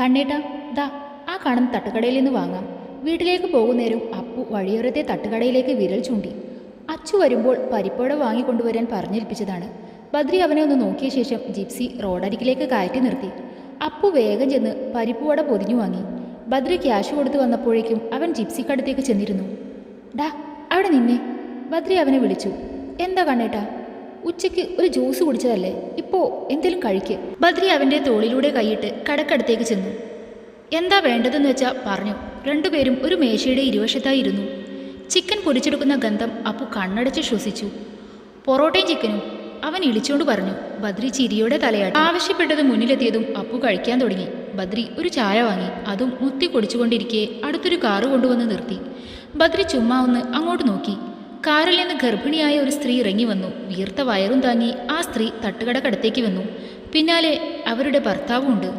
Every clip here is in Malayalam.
കണ്ണേട്ടാ ദാ ആ കാണുന്ന തട്ടുകടയിൽ നിന്ന് വാങ്ങാം. വീട്ടിലേക്ക് പോകുന്നേരം അപ്പു വഴിയോരത്തെ തട്ടുകടയിലേക്ക് വിരൽ ചൂണ്ടി. അച്ചു വരുമ്പോൾ പരിപ്പോട വാങ്ങിക്കൊണ്ടുവരാൻ പറഞ്ഞേൽപ്പിച്ചതാണ്. ബദ്രി അവനെ ഒന്ന് നോക്കിയ ശേഷം ജിപ്സി റോഡരികിലേക്ക് കയറ്റി നിർത്തി. അപ്പു വേഗം ചെന്ന് പരിപ്പുവട പൊതിഞ്ഞു വാങ്ങി. ബദ്രി ക്യാഷ് കൊടുത്തു വന്നപ്പോഴേക്കും അവൻ ജിപ്സിക്കടുത്തേക്ക് ചെന്നിരുന്നു. ഡാ അവിടെ നിന്നെ. ബദ്രി അവനെ വിളിച്ചു. എന്താ കണ്ണേട്ടാ? ഉച്ചയ്ക്ക് ഒരു ജ്യൂസ് കുടിച്ചതല്ലേ? ഇപ്പോ എന്തേലും കഴിക്ക്. ബദ്രി അവന്റെ തോളിലൂടെ കൈയിട്ട് കടക്കടുത്തേക്ക് ചെന്നു. എന്താ വേണ്ടതെന്ന് വെച്ചാ പറഞ്ഞു. രണ്ടുപേരും ഒരു മേശയുടെ ഇരുവശത്തായി ഇരുന്നു ചിക്കൻ പൊരിച്ചെടുക്കുന്ന ഗന്ധം അപ്പു കണ്ണടച്ച് ശ്വസിച്ചു. പൊറോട്ടയും ചിക്കനും അവൻ ഇളിച്ചുകൊണ്ട് പറഞ്ഞു. ബദ്രി ചിരിയോടെ തലയാട്ടി. ആവശ്യപ്പെട്ടത് മുന്നിലെത്തിയതും അപ്പു കഴിക്കാൻ തുടങ്ങി. ബദ്രി ഒരു ചായ വാങ്ങി. അതും മുത്തി കുടിച്ചുകൊണ്ടിരിക്കെ അടുത്തൊരു കാറ് കൊണ്ടുവന്ന് നിർത്തി. ബദ്രി ചുമ്മാ ഒന്ന് അങ്ങോട്ട് നോക്കി. കാറിൽ നിന്ന് ഗർഭിണിയായ ഒരു സ്ത്രീ ഇറങ്ങി വന്നു. വീർത്ത വയറും താങ്ങി ആ സ്ത്രീ തട്ടുകടക്കടത്തേക്ക് വന്നു. പിന്നാലെ അവരുടെ ഭർത്താവും ഉണ്ട്.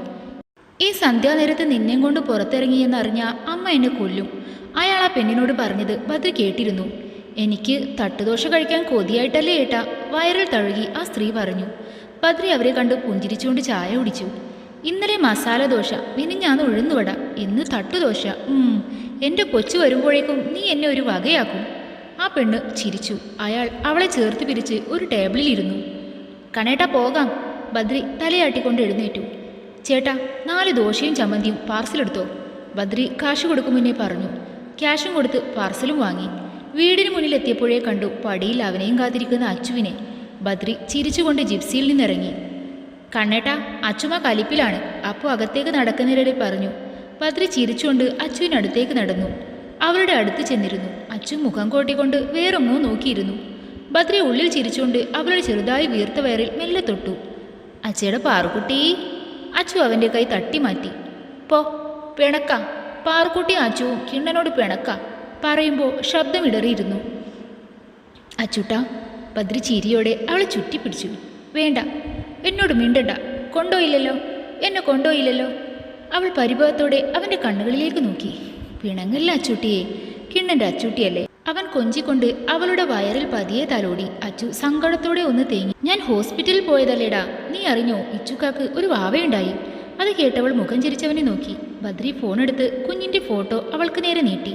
ഈ സന്ധ്യാനേരത്ത് നിന്നെയും കൊണ്ട് പുറത്തിറങ്ങിയെന്നറിഞ്ഞ അമ്മ എന്നെ കൊല്ലും. അയാൾ ആ പെണ്ണിനോട് പറഞ്ഞത് ഭദ്ര കേട്ടിരുന്നു. എനിക്ക് തട്ടുദോശ കഴിക്കാൻ കൊതിയായിട്ടല്ലേ ഏട്ട? വയറിൽ തഴുകി ആ സ്ത്രീ പറഞ്ഞു. ഭദ്രി അവരെ കണ്ട് പുഞ്ചിരിച്ചുകൊണ്ട് ചായ കുടിച്ചു. ഇന്നലെ മസാല ദോശ ഞാൻ ഉഴുന്നുവട ഇന്ന് തട്ടുദോശ. എന്റെ കൊച്ചു വരുമ്പോഴേക്കും നീ എന്നെ ഒരു വകയാക്കും. ആ പെണ്ണ് ചിരിച്ചു. അയാൾ അവളെ ചേർത്ത് പിരിച്ച് ഒരു ടേബിളിൽ ഇരുന്നു കണേട്ടാ പോകാം. ബദ്രി തലയാട്ടിക്കൊണ്ട് എഴുന്നേറ്റു. ചേട്ടാ നാല് ദോശയും ചമ്മന്തിയും പാർസലെടുത്തോ? ബദ്രി കാശ് കൊടുക്കും മുന്നേ പറഞ്ഞു. ക്യാഷും കൊടുത്ത് പാർസലും വാങ്ങി. വീടിന് മുന്നിൽ എത്തിയപ്പോഴേ കണ്ടു പടിയിൽ അവനെയും കാത്തിരിക്കുന്ന അച്ചുവിനെ. ബദ്രി ചിരിച്ചുകൊണ്ട് ജിപ്സിയിൽ നിന്നിറങ്ങി. കണ്ണേട്ടാ അച്ചുമ കലിപ്പിലാണ്. അപ്പോൾ അകത്തേക്ക് നടക്കുന്നതിനിടെ പറഞ്ഞു. ബദ്രി ചിരിച്ചുകൊണ്ട് അച്ചുവിനടുത്തേക്ക് നടന്നു. അവരുടെ അടുത്ത് ചെന്നിരുന്നു. അച്ചു മുഖം കോട്ടിക്കൊണ്ട് വേറൊന്നോ നോക്കിയിരുന്നു. ബദ്രി ഉള്ളിൽ ചിരിച്ചുകൊണ്ട് അവളുടെ ചെറുതായി വീർത്ത വയറിൽ മെല്ലെ തൊട്ടു. അച്ചയുടെ പാറുക്കുട്ടി. അച്ചു അവന്റെ കൈ തട്ടി മാറ്റി. പോ പിണക്ക. പാറുക്കുട്ടി അച്ചുവും കിണ്ണനോട് പിണക്ക പറയുമ്പോൾ ശബ്ദമിടറിയിരുന്നു അച്ചുട്ട ബദ്രി ചിരിയോടെ അവളെ ചുറ്റിപ്പിടിച്ചു. വേണ്ട എന്നോട് മിണ്ടണ്ട. കൊണ്ടോയില്ലല്ലോ. എന്നെ കൊണ്ടോയില്ലല്ലോ. അവൾ പരിഭവത്തോടെ അവന്റെ കണ്ണുകളിലേക്ക് നോക്കി. പിണങ്ങല്ല അച്ചൂട്ടിയെ. കിണ്ണന്റെ അച്ചൂട്ടിയല്ലേ. അവൻ കൊഞ്ചിക്കൊണ്ട് അവളുടെ വയറിൽ പതിയെ തലോടി. അച്ചു സങ്കടത്തോടെ ഒന്ന് തേങ്ങി. ഞാൻ ഹോസ്പിറ്റലിൽ പോയതല്ലേടാ. നീ അറിഞ്ഞോ ഇച്ചുക്കാക്ക് ഒരു വാവയുണ്ടായി. അത് കേട്ടവൾ മുഖം ചിരിച്ചവനെ നോക്കി. ബദ്രി ഫോണെടുത്ത് കുഞ്ഞിന്റെ ഫോട്ടോ അവൾക്ക് നേരെ നീട്ടി.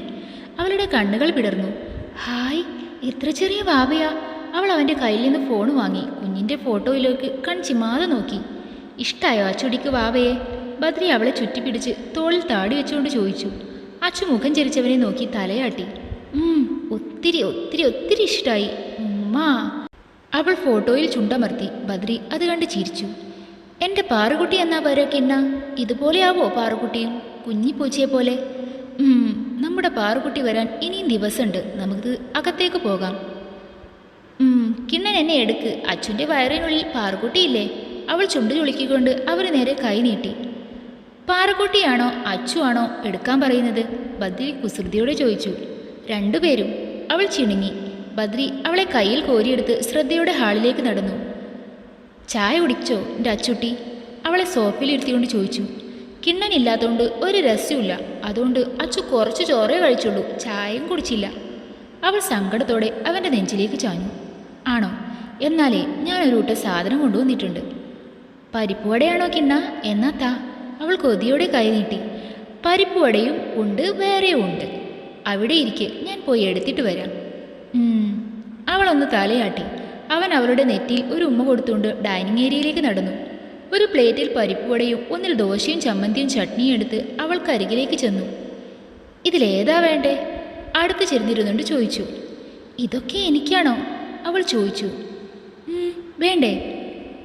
അവളുടെ കണ്ണുകൾ പിടർന്നു. ഹായ് എത്ര ചെറിയ വാവയാ. അവൾ അവന്റെ കയ്യിൽ നിന്ന് ഫോൺ വാങ്ങി. കുഞ്ഞിന്റെ ഫോട്ടോയിലേക്ക് കൺചിമാതെ നോക്കി. ഇഷ്ടായോ അച്ചുടിക്ക് വാവയെ? ബദ്രി അവളെ ചുറ്റിപ്പിടിച്ച് തോളിൽ താടി വെച്ചുകൊണ്ട് ചോദിച്ചു. അച്ചു മുഖം ചരിച്ചവനെ നോക്കി തലയാട്ടി. "ഉം, ഒത്തിരി ഒത്തിരി ഒത്തിരി ഇഷ്ടമായി ഉമ്മാ. അവൾ ഫോട്ടോയിൽ ചുണ്ടമർത്തി. ബദ്രി അത് കണ്ട് ചിരിച്ചു. എന്റെ പാറുകുട്ടി എന്നാ വരക്കിന്ന ഇതുപോലെയാവോ പാറുകുട്ടിയും കുഞ്ഞിപ്പൂച്ചയെ പോലെ. നമ്മുടെ പാറുകുട്ടി വരാൻ ഇനിയും ദിവസമുണ്ട്. നമുക്ക് അകത്തേക്ക് പോകാം. കിണ്ണൻ എന്നെ എടുക്ക്. അച്ഛന്റെ വയറിനുള്ളിൽ പാറുകുട്ടിയില്ലേ? അവൾ ചുണ്ടു ചുളിക്കൊണ്ട് അവർ നേരെ കൈ നീട്ടി. പാറക്കുട്ടിയാണോ അച്ചു ആണോ എടുക്കാൻ പറയുന്നത്? ബദ്രി കുസൃതിയോടെ ചോദിച്ചു. രണ്ടുപേരും. അവൾ ചിണുങ്ങി. ബദ്രി അവളെ കയ്യിൽ കോരിയെടുത്ത് ശ്രദ്ധയോടെ ഹാളിലേക്ക് നടന്നു. ചായ കുടിച്ചോ എന്റെ അച്ചുട്ടി? അവളെ സോഫയിലിരുത്തിക്കൊണ്ട് ചോദിച്ചു. കിണ്ണനില്ലാത്തതുകൊണ്ട് ഒരു രസ്യമില്ല. അതുകൊണ്ട് അച്ചു കുറച്ച് ചോറേ കഴിച്ചുള്ളൂ. ചായയും കുടിച്ചില്ല. അവൾ സങ്കടത്തോടെ അവന്റെ നെഞ്ചിലേക്ക് ചാഞ്ഞു. ആണോ? എന്നാലേ ഞാനൊരു കൂട്ട സാധനം കൊണ്ടുവന്നിട്ടുണ്ട്. പരിപ്പുവടയാണോ കിണ്ണ? എന്നാ താ. അവൾ കൊതിയോടെ കൈ നീട്ടി. പരിപ്പുവടയും ഉണ്ട് വേറെയും ഉണ്ട്. അവിടെ ഇരിക്കെ ഞാൻ പോയി എടുത്തിട്ട് വരാം. അവളൊന്ന് തലയാട്ടി. അവൻ അവളുടെ നെറ്റിയിൽ ഒരു ഉമ്മ കൊടുത്തുകൊണ്ട് ഡൈനിങ് ഏരിയയിലേക്ക് നടന്നു. ഒരു പ്ലേറ്റിൽ പരിപ്പുവടയും ഒന്നിൽ ദോശയും ചമ്മന്തിയും ചട്നിയും എടുത്ത് അവൾക്കരികിലേക്ക് ചെന്നു. ഇതിലേതാ വേണ്ടേ? അടുത്ത് ചെന്നിരുന്നുകൊണ്ട് ചോദിച്ചു. ഇതൊക്കെ എനിക്കാണോ? അവൾ ചോദിച്ചു. വേണ്ടേ?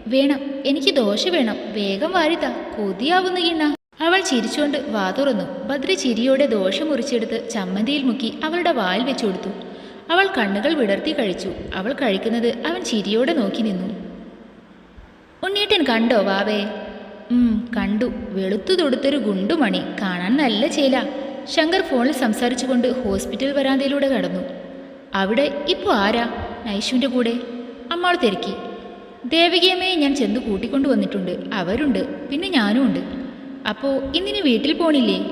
വേണം എനിക്ക് ദോശ വേണം. വേഗം വാരിത. കൊതിയാവുന്ന കിണ്ണ അവൾ ചിരിച്ചുകൊണ്ട് വാ തുറന്നു. ഭദ്ര ചിരിയോടെ ദോശ മുറിച്ചെടുത്ത് ചമ്മന്തിയിൽ മുക്കി അവളുടെ വായിൽ വെച്ചു കൊടുത്തു. അവൾ കണ്ണുകൾ വിടർത്തി കഴിച്ചു. അവൾ കഴിക്കുന്നത് അവൻ ചിരിയോടെ നോക്കി നിന്നു. ഉണ്ണീട്ടൻ കണ്ടോ വാവേ? കണ്ടു. വെളുത്തു തൊടുത്തൊരു ഗുണ്ടുമണി. കാണാൻ നല്ല ചേല. ശങ്കർ ഫോണിൽ സംസാരിച്ചുകൊണ്ട് ഹോസ്പിറ്റൽ വരാന്തയിലൂടെ കടന്നു. അവിടെ ഇപ്പോൾ ആരാ? നൈഷുവിന്റെ കൂടെ. അമ്മാൾ തിരക്കി. ദേവികയമ്മയെ ഞാൻ ചെന്ന് കൂട്ടിക്കൊണ്ടു വന്നിട്ടുണ്ട്. അവരുണ്ട്. പിന്നെ ഞാനും ഉണ്ട്. അപ്പോൾ ഇന്നിനി വീട്ടിൽ പോണില്ലേ?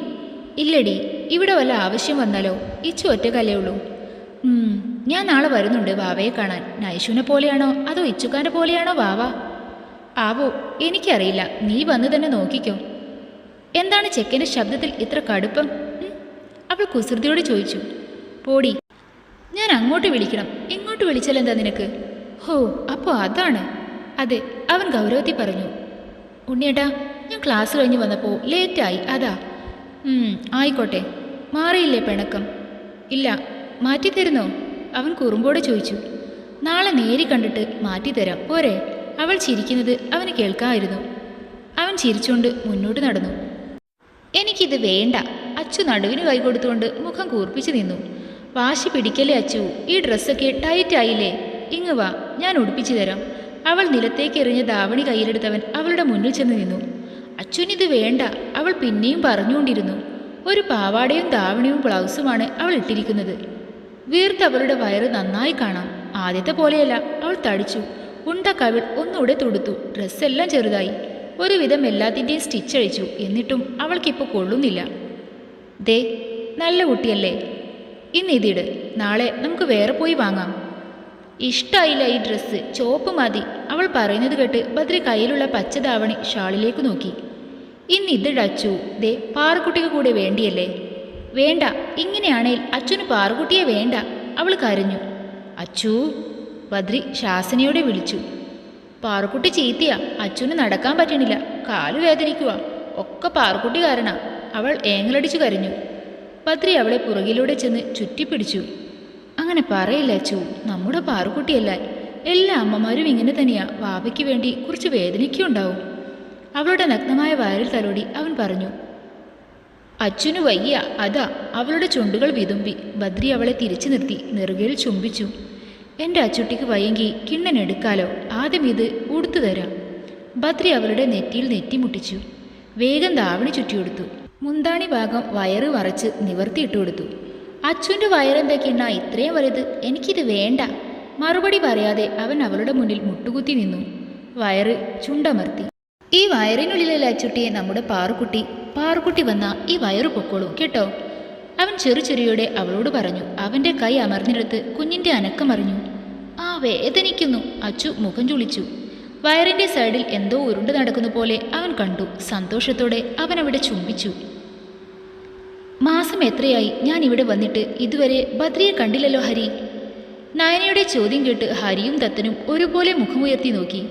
ഇല്ലടി. ഇവിടെ വല്ല ആവശ്യം വന്നാലോ? ഇച്ചു ഒറ്റക്കല്ലേ ഉള്ളൂ. ഞാൻ നാളെ വരുന്നുണ്ട് വാവയെ കാണാൻ. നൈഷുവിനെ പോലെയാണോ? അതോ ഇച്ചുക്കാന്റെ പോലെയാണോ വാവ? ആവോ എനിക്കറിയില്ല. നീ വന്ന് തന്നെ നോക്കിക്കോ. എന്താണ് ചെക്കന്റെ ശബ്ദത്തിൽ ഇത്ര കടുപ്പം? അവൾ കുസൃതിയോട് ചോദിച്ചു. പോടി. ഞാൻ അങ്ങോട്ട് വിളിക്കണം. ഇങ്ങോട്ട് വിളിച്ചാൽ എന്താ നിനക്ക്? ഹോ അപ്പോൾ അതാണ്. അതെ അവൻ ഗൗരവത്തിൽ പറഞ്ഞു. ഉണ്ണിയേട്ടാ ഞാൻ ക്ലാസ് കഴിഞ്ഞ് വന്നപ്പോൾ ലേറ്റായി അതാ. ആയിക്കോട്ടെ. മാറിയില്ലേ പിണക്കം? ഇല്ല മാറ്റിത്തരുന്നോ? അവൻ കുറുമ്പോടെ ചോദിച്ചു. നാളെ നേരി കണ്ടിട്ട് മാറ്റിത്തരാം പോരെ. അവൾ ചിരിക്കുന്നത് അവന് കേൾക്കാമായിരുന്നു അവൻ ചിരിച്ചുകൊണ്ട് മുന്നോട്ട് നടന്നു. എനിക്കിത് വേണ്ട. അച്ചു നടുവിന് കൈ കൊടുത്തുകൊണ്ട് മുഖം കൂർപ്പിച്ചു നിന്നു. വാശി പിടിക്കല്ലേ അച്ചു? ഈ ഡ്രസ്സൊക്കെ ടൈറ്റ് ആയില്ലേ ഇങ്ങ് വാ ഞാൻ ഉടുപ്പിച്ചു തരാം അവൾ നിലത്തേക്ക് എറിഞ്ഞ ധാവണി കയ്യിലെടുത്തവൻ അവളുടെ മുന്നിൽ ചെന്ന് നിന്നു. അച്ചുനിത് വേണ്ട അവൾ പിന്നെയും പറഞ്ഞുകൊണ്ടിരുന്നു. ഒരു പാവാടയും ധാവണിയും ബ്ലൗസുമാണ് അവൾ ഇട്ടിരിക്കുന്നത്. വീർത്ത് അവളുടെ വയറ് നന്നായി കാണാം. ആദ്യത്തെ പോലെയല്ല അവൾ തടിച്ചു. ഉണ്ട കവിൾ ഒന്നുകൂടെ തുടുത്തു. ഡ്രസ്സെല്ലാം ചെറുതായി. ഒരുവിധം എല്ലാത്തിന്റെയും സ്റ്റിച്ച് അഴിച്ചു. എന്നിട്ടും അവൾക്കിപ്പോൾ കൊള്ളുന്നില്ല. ദേ നല്ല കുട്ടിയല്ലേ. ഇന്ന് ഇതിട് നാളെ നമുക്ക് വേറെ പോയി വാങ്ങാം. ഇഷ്ടായില്ല ഈ ഡ്രസ്സ് ചോപ്പ് മതി. അവൾ പറയുന്നത് കേട്ട് ബദ്രി കയ്യിലുള്ള പച്ച ദാവണി ഷാളിലേക്ക് നോക്കി. ഇന്ന് ഇത് അച്ചു. ദേ പാറക്കുട്ടിക്ക് കൂടെ വേണ്ടിയല്ലേ? വേണ്ട ഇങ്ങനെയാണേൽ അച്ഛന് പാറക്കുട്ടിയെ വേണ്ട. അവൾ കരഞ്ഞു. അച്ചു ബദ്രി ശാസനയോടെ വിളിച്ചു. പാറക്കുട്ടി ചീത്തയാ. അച്ഛന് നടക്കാൻ പറ്റണില്ല. കാൽ വേദനിക്കുക ഒക്കെ പാറക്കുട്ടി കാരണ അവൾ ഏങ്ങലടിച്ചു കരഞ്ഞു. ബദ്രി അവളെ പുറകിലൂടെ ചെന്ന് ചുറ്റിപ്പിടിച്ചു. അങ്ങനെ പറയില്ല അച്ചു നമ്മുടെ പാറുക്കുട്ടിയല്ല. എല്ലാ അമ്മമാരും ഇങ്ങനെ തന്നെയാ വാവയ്ക്ക് വേണ്ടി കുറച്ച് വേദനയ്ക്കുണ്ടാവും അവളുടെ നഗ്നമായ വയറിൽ തലോടി അവൻ പറഞ്ഞു അച്ഛനു വയ്യ അതാ അവളുടെ ചുണ്ടുകൾ വിതുമ്പി. ബദ്രി അവളെ തിരിച്ചു നിർത്തി നെറുകയിൽ ചുംബിച്ചു. എന്റെ അച്ചുട്ടിക്ക് വയ്യെങ്കിൽ കിണ്ണൻ എടുക്കാലോ ആദ്യം ഇത് ഉടുത്തു തരാം. ബദ്രി അവളുടെ നെറ്റിയിൽ നെറ്റിമുട്ടിച്ചു വേഗം ദാവണി ചുറ്റിയെടുത്തു. മുന്താണി ഭാഗം വയറ് വറച്ച് നിവർത്തിയിട്ടു കൊടുത്തു. അച്ചുവിന്റെ വയറെന്താ ഇത്രയും വലുത്? എനിക്കിത് വേണ്ട. മറുപടി പറയാതെ അവൻ അവളുടെ മുന്നിൽ മുട്ടുകുത്തി നിന്നു. വയറ് ചുണ്ടമർത്തി. ഈ വയറിനുള്ളിലെ അച്ചുട്ടിയെ നമ്മുടെ പാറുക്കുട്ടി? പാറുക്കുട്ടി വന്ന ഈ വയറു പൊക്കോളൂ കേട്ടോ? അവൻ ചെറു ചെറിയോടെ അവളോട് പറഞ്ഞു. അവന്റെ കൈ അമർന്നിടത്ത് കുഞ്ഞിന്റെ അനക്കമറിഞ്ഞു ആ വേദനിക്കുന്നു. അച്ചു മുഖം ചുളിച്ചു. വയറിന്റെ സൈഡിൽ എന്തോ ഉരുണ്ട് നടക്കുന്ന പോലെ അവൻ കണ്ടു. സന്തോഷത്തോടെ അവൻ അവിടെ ചുംബിച്ചു. മാസം എത്രയായി? ഞാൻ ഇവിടെ വന്നിട്ട് ഇതുവരെ ബദ്രിയെ കണ്ടില്ലല്ലോ ഹരി. നയനയുടെ ചോദ്യം കേട്ട് ഹരിയും ദത്തനും ഒരുപോലെ മുഖമുയർത്തി നോക്കി.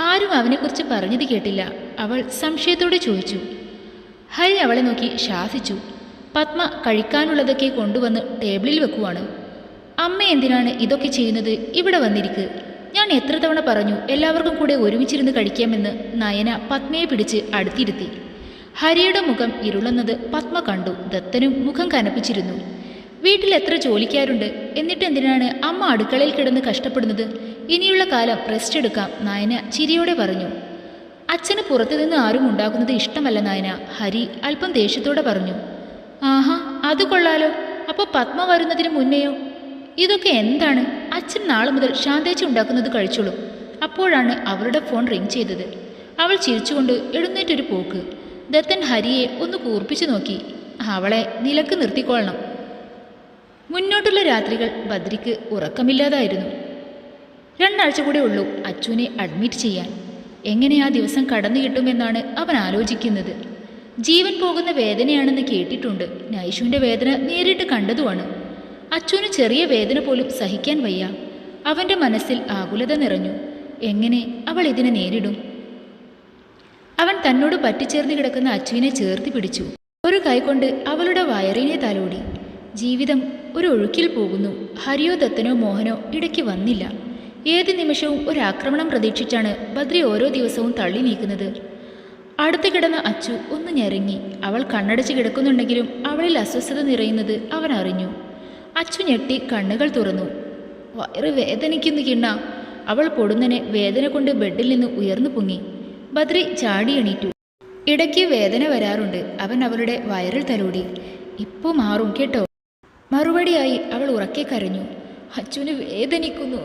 ആരും അവനെക്കുറിച്ച് പറഞ്ഞത് കേട്ടില്ല. അവൾ സംശയത്തോടെ ചോദിച്ചു. ഹരി അവളെ നോക്കി ശാസിച്ചു. പത്മ കഴിക്കാനുള്ളതൊക്കെ കൊണ്ടുവന്ന് ടേബിളിൽ വെക്കുവാണ്. അമ്മ എന്തിനാണ് ഇതൊക്കെ ചെയ്യുന്നത്? ഇവിടെ വന്നിരിക്ക്. ഞാൻ എത്ര തവണ പറഞ്ഞു എല്ലാവർക്കും കൂടെ ഒരുമിച്ചിരുന്ന് കഴിക്കാമെന്ന് നയന പത്മയെ പിടിച്ച് അടുത്തിരുത്തി. ഹരിയുടെ മുഖം ഇരുളുന്നത് പത്മ കണ്ടു. ദത്തനും മുഖം കനപ്പിച്ചിരുന്നു. വീട്ടിൽ എത്ര ജോലിക്കാരുണ്ട്? എന്നിട്ട് എന്തിനാണ് അമ്മ അടുക്കളയിൽ കിടന്ന് കഷ്ടപ്പെടുന്നത്? ഇനിയുള്ള കാലം റെസ്റ്റ് എടുക്കാം നായന ചിരിയോടെ പറഞ്ഞു. അച്ഛന് പുറത്തുനിന്ന് ആരും ഉണ്ടാക്കുന്നത് ഇഷ്ടമല്ല നായന. ഹരി അല്പം ദേഷ്യത്തോടെ പറഞ്ഞു. ആഹാ അത് കൊള്ളാലോ. അപ്പോൾ പത്മ വരുന്നതിന് മുന്നെയോ? ഇതൊക്കെ എന്താണ്? അച്ഛൻ നാളെ മുതൽ ശാന്തേച്ചി ഉണ്ടാക്കുന്നത് കഴിച്ചോളൂ. അപ്പോഴാണ് അവരുടെ ഫോൺ റിങ് ചെയ്തത്. അവൾ ചിരിച്ചുകൊണ്ട് എഴുന്നേറ്റൊരു പോക്ക്. ദത്തൻ ഹരിയെ ഒന്ന് കൂർപ്പിച്ചു നോക്കി. അവളെ നിലയ്ക്ക് നിർത്തിക്കൊള്ളണം. മുന്നോട്ടുള്ള രാത്രികൾ ബദ്രിക്ക് ഉറക്കമില്ലാതായിരുന്നു. രണ്ടാഴ്ച കൂടെ ഉള്ളൂ അച്ചുവിനെ അഡ്മിറ്റ് ചെയ്യാൻ. എങ്ങനെ ആ ദിവസം കടന്നു കിട്ടുമെന്നാണ് അവൻ ആലോചിക്കുന്നത്. ജീവൻ പോകുന്ന വേദനയാണെന്ന് കേട്ടിട്ടുണ്ട്. നൈഷുവിന്റെ വേദന നേരിട്ട് കണ്ടതുമാണ്. അച്ചുവിന് ചെറിയ വേദന പോലും സഹിക്കാൻ വയ്യ. അവന്റെ മനസ്സിൽ ആകുലത നിറഞ്ഞു. എങ്ങനെ അവൾ ഇതിനെ നേരിടും? അവൻ തന്നോട് പറ്റിച്ചേർന്ന് കിടക്കുന്ന അച്ചുവിനെ ചേർത്ത് പിടിച്ചു. ഒരു കൈകൊണ്ട് അവളുടെ വയറിനെ തലോടി. ജീവിതം ഒരു ഒഴുക്കിൽ പോകുന്നു. ഹരിയോ ദത്തനോ മോഹനോ ഇടയ്ക്ക് വന്നില്ല. ഏത് നിമിഷവും ഒരു ആക്രമണം പ്രതീക്ഷിച്ചാണ് ബദ്രി ഓരോ ദിവസവും തള്ളി നീക്കുന്നത്. അടുത്ത് കിടന്ന അച്ചു ഒന്ന് ഞെരങ്ങി. അവൾ കണ്ണടച്ച് കിടക്കുന്നുണ്ടെങ്കിലും അവളിൽ അസ്വസ്ഥത നിറയുന്നത് അവൻ അറിഞ്ഞു. അച്ചു ഞെട്ടി കണ്ണുകൾ തുറന്നു. വയറ് വേദനിക്കുന്നു കിണ്ണ. അവൾ പൊടുന്നനെ വേദന കൊണ്ട് ബെഡിൽ നിന്ന് ഉയർന്നു പൊങ്ങി. ബദ്രി ചാടി എണീറ്റു. ഇടയ്ക്ക് വേദന വരാറുണ്ട്. അവൻ അവളുടെ വയറിൽ തലോടി. ഇപ്പോൾ മാറും കേട്ടോ. മറുപടിയായി അവൾ ഉറക്കെ കരഞ്ഞു. അച്ചുവിന് വേദനിക്കുന്നു.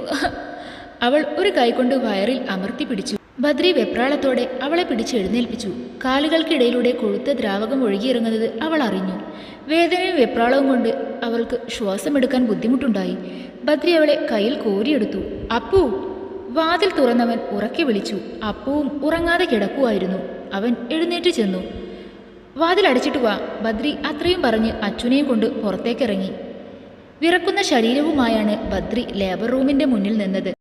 അവൾ ഒരു കൈകൊണ്ട് വയറിൽ അമർത്തി പിടിച്ചു. ബദ്രി വെപ്രാളത്തോടെ അവളെ പിടിച്ച് എഴുന്നേൽപ്പിച്ചു. കാലുകൾക്കിടയിലൂടെ കൊഴുത്ത ദ്രാവകം ഒഴുകിയിറങ്ങുന്നത് അവൾ അറിഞ്ഞു. വേദനയും വെപ്രാളവും കൊണ്ട് അവൾക്ക് ശ്വാസമെടുക്കാൻ ബുദ്ധിമുട്ടുണ്ടായി. ബദ്രി അവളെ കയ്യിൽ കോരിയെടുത്തു. അപ്പു വാതിൽ തുറന്നവൻ ഉറക്കി വിളിച്ചു. അപ്പവും ഉറങ്ങാതെ കിടക്കുമായിരുന്നു അവൻ എഴുന്നേറ്റ് ചെന്നു. വാതിൽ അടച്ചിട്ട് വാ. ബദ്രി അത്രയും പറഞ്ഞ് അച്ഛനെയും കൊണ്ട് പുറത്തേക്കിറങ്ങി. വിറക്കുന്ന ശരീരവുമായാണ് ബദ്രി ലേബർ റൂമിന്റെ മുന്നിൽ നിന്നത്.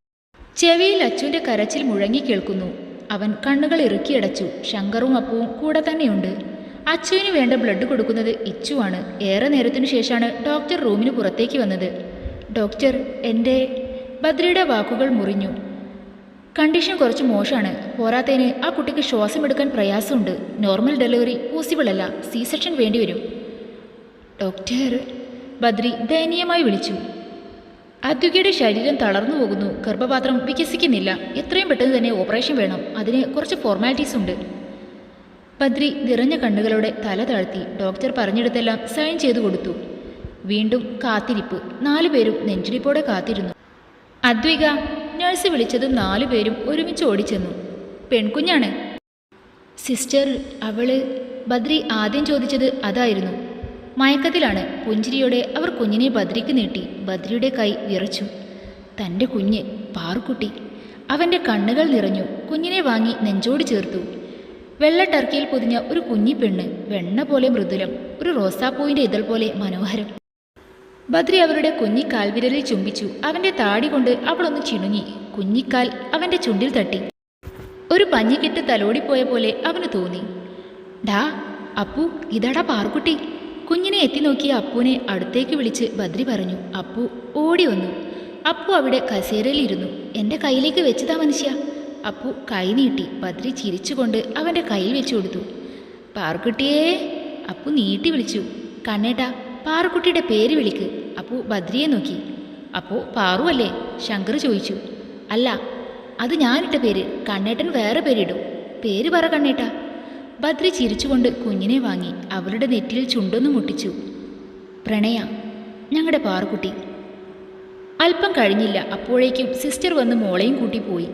ചെവിയിൽ അച്ഛന്റെ കരച്ചിൽ മുഴങ്ങി കേൾക്കുന്നു. അവൻ കണ്ണുകൾ ഇറുക്കിയടച്ചു ശങ്കറും അപ്പവും കൂടെ തന്നെയുണ്ട്. അച്ചുവിന് വേണ്ട ബ്ലഡ് കൊടുക്കുന്നത് ഇച്ചുവാണ്. ഏറെ നേരത്തിനു ശേഷമാണ് ഡോക്ടർ റൂമിന് പുറത്തേക്ക് വന്നത്. ഡോക്ടർ എന്റെ ബദ്രിയുടെ വാക്കുകൾ മുറിഞ്ഞു. കണ്ടീഷൻ കുറച്ച് മോശമാണ് പോരാത്തതിന് ആ കുട്ടിക്ക് ശ്വാസം എടുക്കാൻ പ്രയാസമുണ്ട്. നോർമൽ ഡെലിവറി പോസിബിൾ അല്ല സി സെക്ഷൻ വേണ്ടിവരും ഡോക്ടർ ബദ്രി ദയനീയമായി വിളിച്ചു. അദ്വികയുടെ ശരീരം തളർന്നു പോകുന്നു. ഗർഭപാത്രം വികസിക്കുന്നില്ല. എത്രയും പെട്ടെന്ന് തന്നെ ഓപ്പറേഷൻ വേണം. അതിന് കുറച്ച് ഫോർമാലിറ്റീസ് ഉണ്ട്. ബദ്രി നിറഞ്ഞ കണ്ണുകളോടെ തല താഴ്ത്തി. ഡോക്ടർ പറഞ്ഞെടുത്തെല്ലാം സൈൻ ചെയ്തു കൊടുത്തു. വീണ്ടും കാത്തിരിപ്പ്. നാലുപേരും നെഞ്ചിരിപ്പോടെ കാത്തിരുന്നു. അദ്വിക നഴ്സ് വിളിച്ചതും നാലുപേരും ഒരുമിച്ച് ഓടിച്ചെന്നു. പെൺകുഞ്ഞാണ്. സിസ്റ്റർ അവൾ ബദ്രി ആദ്യം ചോദിച്ചത് അതായിരുന്നു. മയക്കത്തിലാണ്. പുഞ്ചിരിയോടെ അവർ കുഞ്ഞിനെ ബദ്രിക്ക് നീട്ടി. ബദ്രിയുടെ കൈ വിറച്ചു. തന്റെ കുഞ്ഞ് പാറുക്കുട്ടി. അവന്റെ കണ്ണുകൾ നിറഞ്ഞു. കുഞ്ഞിനെ വാങ്ങി നെഞ്ചോട് ചേർത്തു. വെള്ള ടർക്കിയിൽ പൊതിഞ്ഞ ഒരു കുഞ്ഞി പെണ്ണ് വെണ്ണ പോലെ മൃദുലം ഒരു റോസാപ്പൂവിന്റെ ഇതൾ പോലെ മനോഹരം. ബദ്രി അവരുടെ കുഞ്ഞിക്കാൽ വിരലിൽ ചുംബിച്ചു. അവന്റെ താടി കൊണ്ട് അവളൊന്ന് ചിണുങ്ങി. കുഞ്ഞിക്കാൽ അവന്റെ ചുണ്ടിൽ തട്ടി. ഒരു പഞ്ഞിക്കെട്ട് തലോടിപ്പോയ പോലെ അവന് തോന്നി. ഡാ അപ്പു ഇതാടാ പാർക്കുട്ടി കുഞ്ഞിനെ എത്തി നോക്കിയ അപ്പുവിനെ അടുത്തേക്ക് വിളിച്ച് ബദ്രി പറഞ്ഞു. അപ്പു ഓടി വന്നു. അപ്പു അവിടെ കസേരയിലിരുന്നു എന്റെ കയ്യിലേക്ക് വെച്ചതാ മനുഷ്യ. അപ്പു കൈ നീട്ടി. ബദ്രി ചിരിച്ചുകൊണ്ട് അവന്റെ കയ്യിൽ വെച്ചു കൊടുത്തു. പാർക്കുട്ടിയേ അപ്പു നീട്ടി വിളിച്ചു. കണ്ണേട്ടാ പാറുക്കുട്ടിയുടെ പേര് വിളിക്ക്. അപ്പു ബദ്രിയെ നോക്കി. അപ്പോ പാറു അല്ലേ? ശങ്കർ ചോദിച്ചു. അല്ല അത് ഞാനിട്ട പേര്. കണ്ണേട്ടൻ വേറെ പേരിടും. പേര് പറ കണ്ണേട്ട. ബദ്രി ചിരിച്ചുകൊണ്ട് കുഞ്ഞിനെ വാങ്ങി അവളുടെ നെറ്റിയിൽ ചുണ്ടൊന്നു മുട്ടിച്ചു. പ്രണയ ഞങ്ങളുടെ പാറുക്കുട്ടി. അല്പം കഴിഞ്ഞില്ല അപ്പോഴേക്കും സിസ്റ്റർ വന്ന് മോളെയും കൂട്ടി പോയി.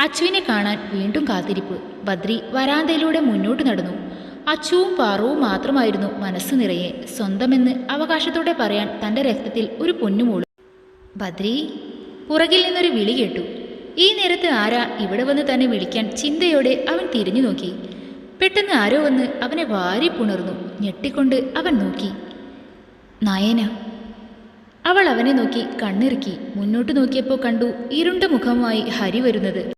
അച്ചുവിനെ കാണാൻ വീണ്ടും കാത്തിരിപ്പ്. ബദ്രി വരാന്തയിലൂടെ മുന്നോട്ട് നടന്നു. അച്ചുവും പാറുവും മാത്രമായിരുന്നു മനസ്സ് നിറയെ. സ്വന്തമെന്ന് അവകാശത്തോടെ പറയാൻ തന്റെ രക്തത്തിൽ ഒരു പൊന്നുമൂളു. ബദ്രി പുറകിൽ നിന്നൊരു വിളി കേട്ടു. ഈ നേരത്ത് ആരാ ഇവിടെ വന്ന് തന്നെ വിളിക്കാൻ ചിന്തയോടെ അവൻ തിരിഞ്ഞു നോക്കി. പെട്ടെന്ന് ആരോ വന്ന് അവനെ വാരി പുണർന്നു ഞെട്ടിക്കൊണ്ട് അവൻ നോക്കി. നയന. അവൾ അവനെ നോക്കി കണ്ണിറുക്കി മുന്നോട്ട് നോക്കിയപ്പോൾ കണ്ടു ഇരുണ്ട മുഖമായി ഹരി വരുന്നത്.